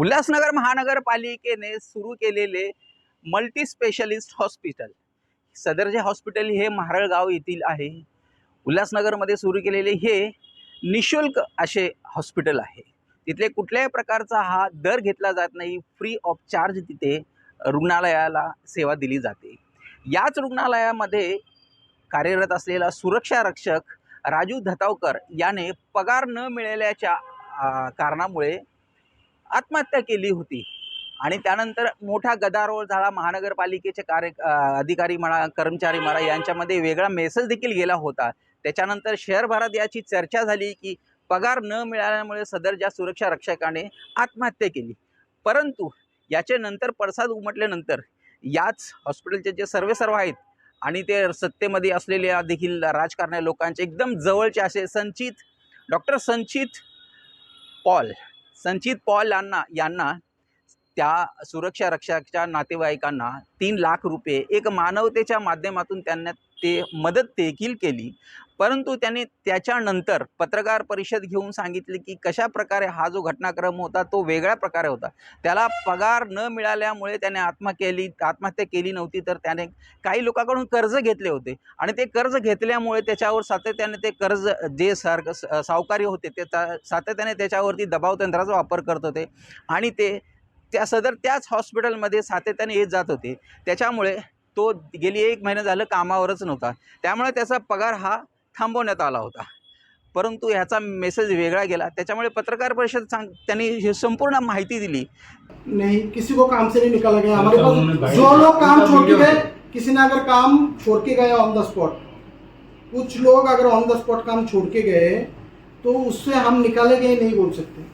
उल्हासनगर महानगरपालिकेने सुरू केलेले मल्टी स्पेशलिस्ट हॉस्पिटल सदर जे हॉस्पिटल हे महारळगाव येथील आहे उल्हासनगरमध्ये सुरू केलेले हे निशुल्क असे हॉस्पिटल आहे. तिथले कुठल्याही प्रकारचा हा दर घेतला जात नाही फ्री ऑफ चार्ज तिथे रुग्णालयाला सेवा दिली जाते. याच रुग्णालयामध्ये कार्यरत असलेला सुरक्षा रक्षक राजू धतावकर याने पगार न मिळाल्याच्या कारणामुळे आत्महत्या केली होती. आणि त्यानंतर मोठा गदारोळ झाला. महानगरपालिकेचे कार्य अधिकारी म्हणा कर्मचारी म्हणा यांच्यामध्ये वेगळा मेसेज देखील गेला होता. त्याच्यानंतर शहरभरात याची चर्चा झाली की पगार न मिळाल्यामुळे सदरच्या सुरक्षा रक्षकाने आत्महत्या केली. परंतु याचे नंतर पडसाद उमटल्यानंतर याच हॉस्पिटलचे जे सर्वे सर्व आहेत आणि ते सत्तेमध्ये असलेल्या देखील राजकारण्या लोकांचे एकदम जवळचे असे संचित डॉक्टर संचित पॉल संचित पॉल यांना यांना त्या सुरक्षा रक्षकाच्या नातेवाईकांना तीन लाख रुपये एक मानवतेच्या माध्यमातून त्यांना ते मदत देखील केली. परंतु त्यांनी त्याच्यानंतर पत्रकार परिषद घेऊन सांगितले की कशा प्रकारे हा जो घटनाक्रम होता तो वेगळ्या प्रकारे होता. त्याला पगार न मिळाल्यामुळे त्याने आत्महत्या केली आत्महत्या केली नव्हती तर त्याने काही लोकांकडून कर्ज घेतले होते. आणि ते कर्ज घेतल्यामुळे त्याच्यावर सातत्याने ते कर्ज जे सारखं स- सावकारी होते ते सातत्याने त्याच्यावरती दबाव तंत्राचा वापर करत होते. आणि ते त्या सदर त्याच हॉस्पिटलमध्ये सातत्याने येत जात होते. त्याच्यामुळे तो गेली एक महिना झालं कामावरच नव्हता. त्यामुळे त्याचा पगार हा थांबवण्यात आला होता. परंतु ह्याचा मेसेज वेगळा गेला. त्याच्यामुळे पत्रकार परिषद सांग त्यांनी ही संपूर्ण माहिती दिली. नहीं किसी को काम से नहीं निकाला गया. हमारे पास जो लोग काम छोड़ के गए किसी ने अगर काम छोड़ के गए ऑन द स्पॉट कुछ लोग अगर ऑन द स्पॉट काम छोड़ के गए तो उससे हम निकाले गए नहीं बोल सकते।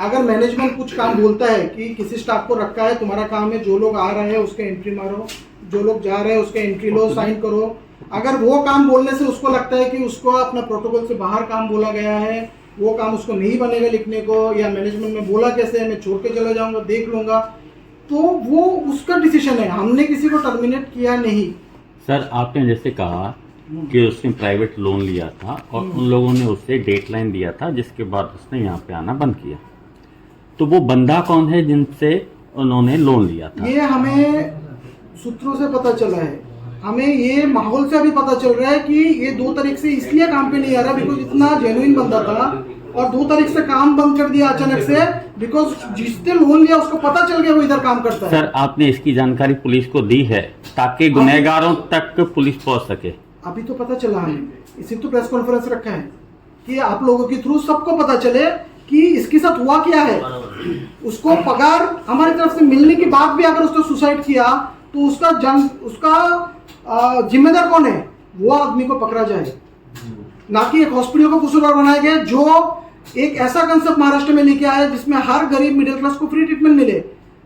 अगर मैनेजमेंट कुछ काम बोलता है कि किसी स्टाफ को रखा है तुम्हारा काम है जो लोग आ रहे हैं उसके एंट्री मारो जो लोग जा रहे हैं उसके एंट्री लो साइन करो अगर वो काम बोलने से उसको लगता है कि उसको अपना प्रोटोकॉल से बाहर काम बोला गया है वो काम उसको नहीं बनेगा लिखने को या मैनेजमेंट में बोला कैसे है मैं छोड़ के चला जाऊँगा देख लूँगा तो वो उसका डिसीज़न है। हमने किसी को टर्मिनेट किया नहीं। सर आपने जैसे कहा कि उसने प्राइवेट लोन लिया था और उन लोगों ने उससे डेडलाइन दिया था जिसके बाद उसने यहाँ पे आना बंद किया। तो वो बंदा कौन है जिनसे उन्होंने लोन लिया था? ये हमें सूत्रों से पता चला है। हमें ये माहौल से अभी पता चल रहा है कि ये दो तारीख से इसलिए काम पे नहीं आ रहा बिकॉज़ इतना जेन्युइन बंदा था और दो तारीख से काम बंद कर दिया अचानक से बिकॉज़ जिसने लोन लिया उसको पता चल गया वो इधर काम करता है। सर आपने इसकी जानकारी पुलिस को दी है ताकि गुनहगारों तक पुलिस पहुँच सके। अभी तो पता चला हमें। इसी तो प्रेस कॉन्फ्रेंस रखा है कि आप लोगों के थ्रू सबको पता चले कि इसके साथ हुआ क्या है। उसको पगार हमारी तरफ़ से मिलने के बाद भी अगर उसने सुसाइड किया तो उसका जन उसका जिम्मेदार कौन है? वो आदमी को पकड़ा जाए। ना कि एक हॉस्पिटल को कसूरवार बनाया गया जो एक ऐसा कंसेप्ट महाराष्ट्र में लेके आया है जिसमें हर गरीब मिडिल क्लास को फ्री ट्रीटमेंट मिले।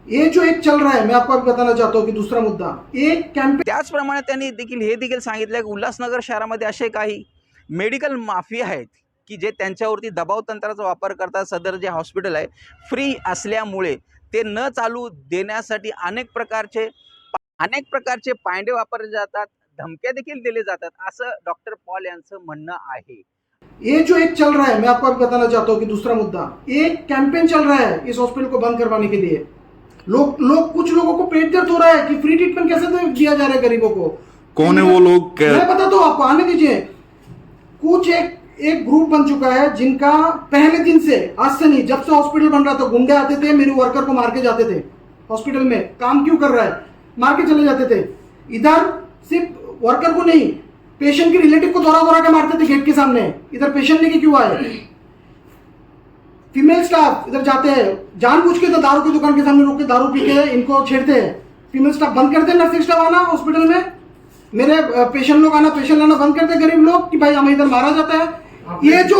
ये जो एक चल रहा है मैं आपको अभी बताना चाहता हूँ कि दूसरा मुद्दा एक कैंपेन त्याचप्रमाणे त्यांनी देखील हे देखील सांगितलं की उल्हासनगर शहरामध्ये असे काही मेडिकल माफिया आहेत की जे त्यांच्यावरती दबाव तंत्राचा वापर करतात. सदर जे हॉस्पिटल आहे फ्री असल्यामुळे ते न चालू देण्यासाठी अनेक प्रकारचे अनेक प्रकारचे पायंडे वापरले जातात धमक्या देखील दिले जातात असं डॉक्टर पॉल यांचं म्हणणं आहे. ये जो एक चल रहा है मैं आपको अभी बताना चाहता हूँ कि दूसरा मुद्दा एक कैंपेन चल रहा है इस हॉस्पिटल को बंद करवाने के लिए। लोग लोग कुछ लोगों को पेट दर्द हो रहा है कि फ्री ट्रीटमेंट कैसे दिया जा रहा है गरीबों को। कौन है वो लोग? मैं बताता हूँ आपको आने दीजिए। कुछ एक एक ग्रुप बन चुका है जिनका पहले दिन से आज से नहीं जब से हॉस्पिटल बन रहा था गुंडे आते थे मेरे वर्कर को मार के जाते थे हॉस्पिटल में। काम क्यों कर रहा है? मार के चले जाते थे। इधर सिर्फ़ वर्कर को नहीं पेशेंट के रिलेटिव को दौरा दौरा के मारते थे गेट के सामने। इधर पेशेंट लेके क्यों आए? फीमेल स्टाफ इधर जाते हैं। जानबूझ के तो दारू की दुकान के सामने रोक के दारू पी के इनको छेड़ते हैं। फीमेल स्टाफ बंद करते हैं नर्सिंग स्टाफ आना हॉस्पिटल में। मेरे पेशेंट लोग आना पेशेंट लाना बंद करते गरीब लोग कि भाई हमें इधर मारा जाता है। ये जो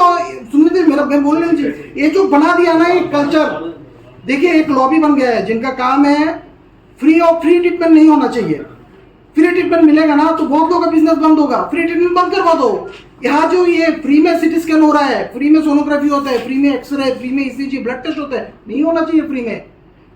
सुनने दे मेरा मैं बोलने दीजिए ये जो बना दिया ना ये कल्चर देखिए एक लॉबी बन गया है जिनका काम है फ्री ऑफ़ फ्री ट्रीटमेंट नहीं होना चाहिए। फ्री ट्रीटमेंट मिलेगा ना तो बहुत लोगों का बिज़नेस बंद होगा। फ्री ट्रीटमेंट बंद करवा दो। यहाँ जो ये फ्री में सिटी स्कैन हो रहा है फ्री में सोनोग्राफी होता है फ्री में एक्सरे फ्री में ईसीजी ब्लड टेस्ट होता है, नहीं होना चाहिए फ्री में।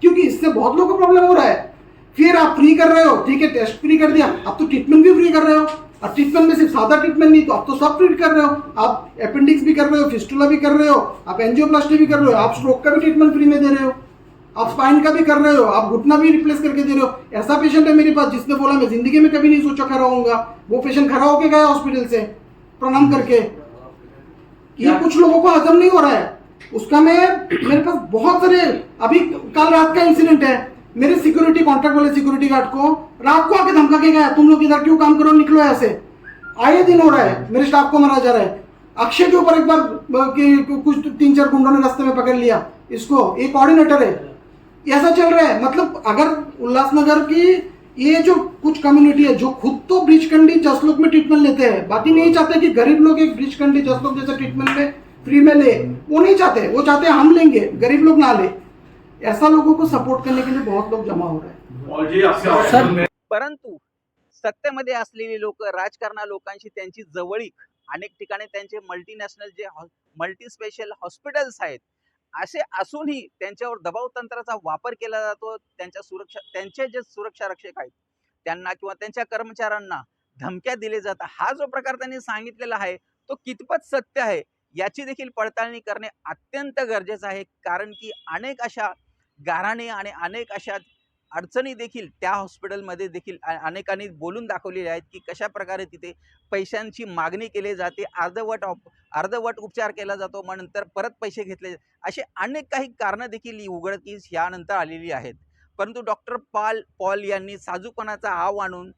क्योंकि इससे बहुत लोगों को प्रॉब्लम हो रहा है। फिर आप फ्री कर रहे हो, ठीक है टेस्ट फ्री कर दिया, अब तो ट्रीटमेंट भी फ्री कर रहे हो। और ट्रीटमेंट में सिर्फ़ सादा ट्रीटमेंट नहीं तो आप तो सब ट्रीट कर रहे हो। आप अपेंडिक्स भी कर रहे हो फिस्टुला भी कर रहे हो, आप एनजियोप्लास्टी भी कर रहे हो, आप स्ट्रोक का भी ट्रीटमेंट फ्री में दे रहे हो। आप स्पाइन का भी कर रहे हो आप घुटना भी रिप्लेस करके दे रहे हो। ऐसा पेशेंट है मेरे पास जिसने बोला मैं ज़िंदगी में कभी नहीं सोचा खड़ा होऊँगा। वो पेशेंट खड़ा होके गया हॉस्पिटल से प्रणाम करके। ये कुछ लोगों को हजम नहीं हो रहा है। उसका मैं मेरे पास बहुत सारे अभी कल रात का इंसिडेंट है। मेरे सिक्योरिटी कॉन्ट्रैक्ट वाले सिक्योरिटी गार्ड को रात को आके धमका के गया तुम लोग इधर क्यों काम करो निकलो ऐसे आए दिन हो रहा है मेरे स्टाफ को मारा जा रहा है। अक्षय के ऊपर एक बार कुछ तीन चार गुंडों ने रास्ते में पकड़ लिया। इसको एक कोऑर्डिनेटर है ऐसा चल रहा है। मतलब अगर उल्लासनगर की ये जो कुछ कम्युनिटी है जो खुद तो ब्रिज कंडी जसलोक में ट्रीटमेंट लेते हैं बाकी नहीं चाहते कि गरीब लोग एक ब्रिज कंडी जसलोक जैसे ट्रीटमेंट में फ्री में ले वो नहीं चाहते। वो चाहते हम लेंगे गरीब लोग ना ले। ऐसा लोगों को सपोर्ट करने के लिए बहुत लोग जमा हो रहे हैं। परंतु सत्तेमध्ये असलेली लोक राजकारणा लोकांशी त्यांची जवळीक अनेक ठिकाणी त्यांचे मल्टीनॅशनल जे मल्टी स्पेशल हॉस्पिटल्स आहेत असे असूनही त्यांच्यावर दबाव तंत्राचा वापर केला जातो. त्यांच्या सुरक्षा त्यांचे जे सुरक्षा रक्षक आहेत त्यांना किंवा त्यांच्या कर्मचाऱ्यांना धमक्या दिले जातात. हा जो प्रकार त्यांनी सांगितलेला आहे तो कितपत सत्य आहे याची देखील पडताळणी करणे अत्यंत गरजेचं आहे. कारण की अनेक अशा गाराणे आणि अनेक अशा अडचणी देखील त्या हॉस्पिटलमध्ये देखील अनेकांनी बोलून दाखवलेल्या आहेत की कशा प्रकारे तिथे पैशांची मागणी केली जाते अर्धवट ऑप अर्धवट उपचार केला जातो मग नंतर परत पैसे घेतले असे अनेक काही कारणं देखील उघडकीस यानंतर आलेली आहेत. परंतु डॉक्टर पाल पॉल यांनी साजूपणाचा आव आणून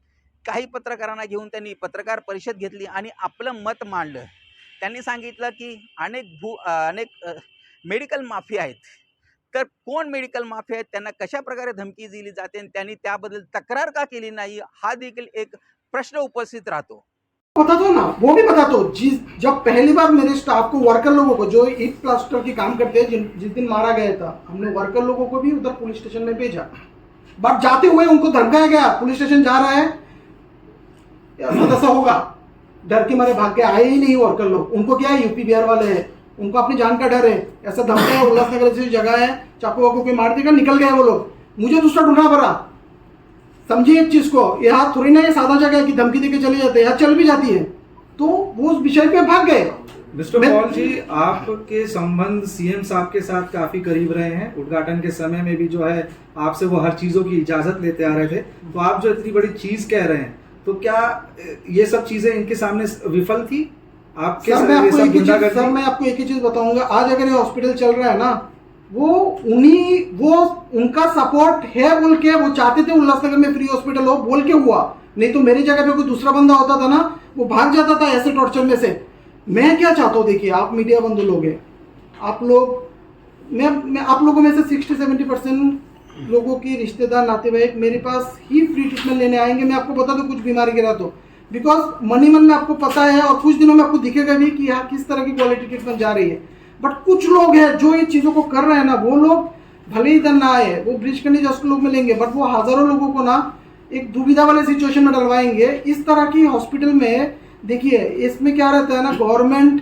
काही पत्रकारांना घेऊन त्यांनी पत्रकार परिषद घेतली आणि आपलं मत मांडलं. त्यांनी सांगितलं की अनेक भू अनेक मेडिकल माफिया आहेत. तर कोण मेडिकल माफिया आहेत, त्यांना कशा प्रकारे धमकी दिली जाते आणि त्यांनी त्याबद्दल तक्रार का केली नाही, हा देखील एक प्रश्न उपस्थित राहतो. बता दो ना, वो भी बता दो जिस, जब पहली बार मेरे स्टाफ को वर्कर लोगों को, जो ईट प्लास्टर की काम करते हैं, जिन, जिस दिन मारा गया था, हमने वर्कर लोगों को भी उधर पुलिस स्टेशन में भेजा। बट जाते हुए उनको धमकाया गया पुलिस स्टेशन जा रहा है। ऐसा होगा। डर के मारे भाग के आए ही नहीं वर्कर लोग। उनको क्या है यूपी बिहार वाले हैं? उनको अपनी जान का डर है। ऐसा धमका उल्लासनगर जैसी जगह है चाकू वाकू के मार देगा निकल गए वो लोग। मुझे दूसरा ढूंढना पड़ा। समझिए एक चीज़ को यहाँ थोड़ी ना ये सादा जगह है कि धमकी देके चले जाते हैं यहाँ चल भी जाती है। तो वो उस विषय पे भाग गए। मिस्टर पॉल जी आपके संबंध सीएम साहब के साथ काफ़ी करीब रहे हैं। उद्घाटन के समय में भी जो है आपसे वो हर चीज़ों की इजाज़त लेते आ रहे थे। तो आप जो इतनी बड़ी चीज़ कह रहे हैं तो क्या ये सब चीज़ें इनके सामने विफल थी? आपके सर मैं आपको एक ही चीज़ सर मैं आपको एक ही चीज़ बताऊँगा। आज अगर ये हॉस्पिटल चल रहा है ना वो उन्हीं वो उनका सपोर्ट है बोल के वो चाहते थे उल्लासनगर में फ्री हॉस्पिटल हो बोल के हुआ। नहीं तो मेरी जगह पे कोई दूसरा बंदा होता था ना वो भाग जाता था ऐसे टॉर्चर में से। मैं क्या चाहता हूँ देखिए आप मीडिया बंधु लोग। हैं आप लोग मैं मैं आप लोगों में से सिक्सटी सेवेंटी परसेंट लोगों की रिश्तेदार नाते भाई मेरे पास ही फ्री ट्रीटमेंट लेने आएँगे। मैं आपको बता दूँ कुछ बीमारी गिरा तो बिकॉज़ मनी मन में आपको पता है और कुछ दिनों में आपको दिखेगा भी कि यहाँ किस तरह की क्वालिटी ट्रीटमेंट जा रही है। बट कुछ लोग हैं जो ये चीज़ों को कर रहे हैं ना, वो लोग भले ही इधर ना आए वो ब्रिज करने जस्ट लोग मिलेंगे बट वो हज़ारों लोगों को ना एक दुविधा वाले सिचुएशन में डलवाएँगे। इस तरह की हॉस्पिटल में, देखिए, इसमें क्या रहता है ना गवर्नमेंट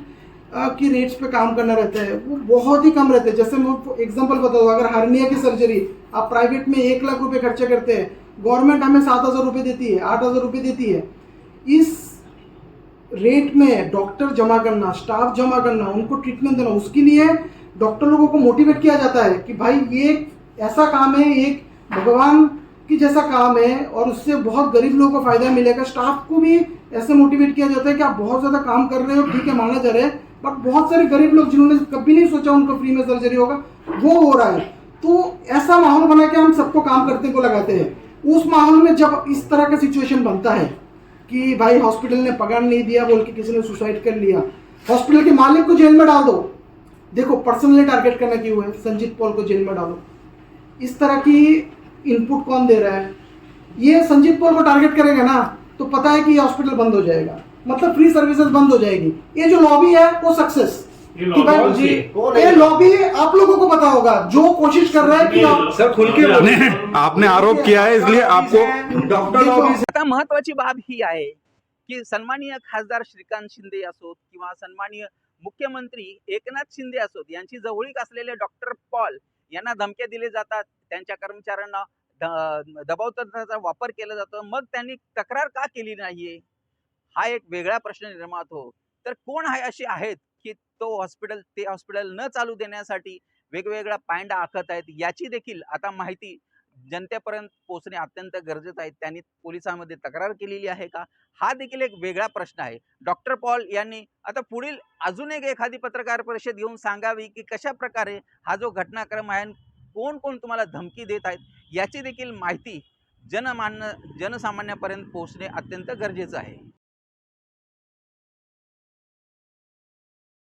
की रेट्स पे काम करना रहता है। वो बहुत ही कम रहते हैं। जैसे मैं एग्जांपल बता दूँ, अगर हार्निया की सर्जरी आप प्राइवेट में एक लाख रुपए खर्चा करते हैं गवर्नमेंट हमें सात हज़ार रुपये देती है, आठ हज़ार रुपये देती है। इस रेट में डॉक्टर जमा करना स्टाफ जमा करना, उनको ट्रीटमेंट देना, उसके लिए डॉक्टर लोगों को मोटिवेट किया जाता है कि भाई ये एक ऐसा काम है, एक भगवान की जैसा काम है और उससे बहुत गरीब लोगों को फ़ायदा मिलेगा। स्टाफ को भी ऐसे मोटिवेट किया जाता है कि आप बहुत ज़्यादा काम कर रहे हो, ठीक है, माना जा रहा है बट बहुत सारे गरीब लोग जिन्होंने कभी नहीं सोचा उनको फ्री में सर्जरी होगा, वो हो रहा है। तो ऐसा माहौल बना के हम सबको काम करने को लगाते हैं। उस माहौल में जब इस तरह का सिचुएशन बनता है कि भाई हॉस्पिटल ने पकड़ नहीं दिया बोल के किसी ने सुसाइड कर लिया। हॉस्पिटल के मालिक को जेल में डाल दो। देखो पर्सनली टारगेट करना क्यों है? संजीत पॉल को जेल में डालो। इस तरह की इनपुट कौन दे रहा है? ये संजीत पॉल को टारगेट करेगा ना तो पता है कि हॉस्पिटल बंद हो जाएगा। मतलब फ्री सर्विसेज़ बंद हो जाएगी। ये जो लॉबी है वो सक्सेस ये लॉबी आप लोगों को पता होगा जो कोशिश कर रहा है कि आप सर खुल के आपने आरोप किया है इसलिए आपको डॉक्टर लॉबी आता महत्वाची बाब ही आहे की सन्माननीय खासदार श्रीकांत शिंदे असोत किंवा सन्माननीय मुख्यमंत्री एकनाथ शिंदे असोत यांची जवळीक असलेले डॉक्टर पॉल यांना धमक्या दिले जातात. त्यांच्या कर्मचाऱ्यांना द- दबाव तंत्राचा वापर केला जातो. मग त्यांनी तक्रार का केली नाहीये? हा एक वेगळा प्रश्न निर्माण होतो. तर कोण आहे असे आहेत की तो हॉस्पिटल ते हॉस्पिटल न चालू देण्यासाठी वेगवेगळ्या पायंडा आखत आहेत? याची देखील आता माहिती जनतेपर्यंत पोहोचणे अत्यंत गरजेचं आहे. त्यांनी पोलिसांमध्ये तक्रार केलेली आहे का? हा देखील एक वेगळा प्रश्न आहे. डॉक्टर पॉल यांनी आता पुढील अजून एक एखादी पत्रकार परिषद घेऊन सांगावी की कशा प्रकारे हा जो घटनाक्रम आहे कोण कोण तुम्हाला धमकी देत आहेत याची देखील माहिती जनमान्य जनसामान्यापर्यंत पोहोचणे अत्यंत गरजेचं आहे.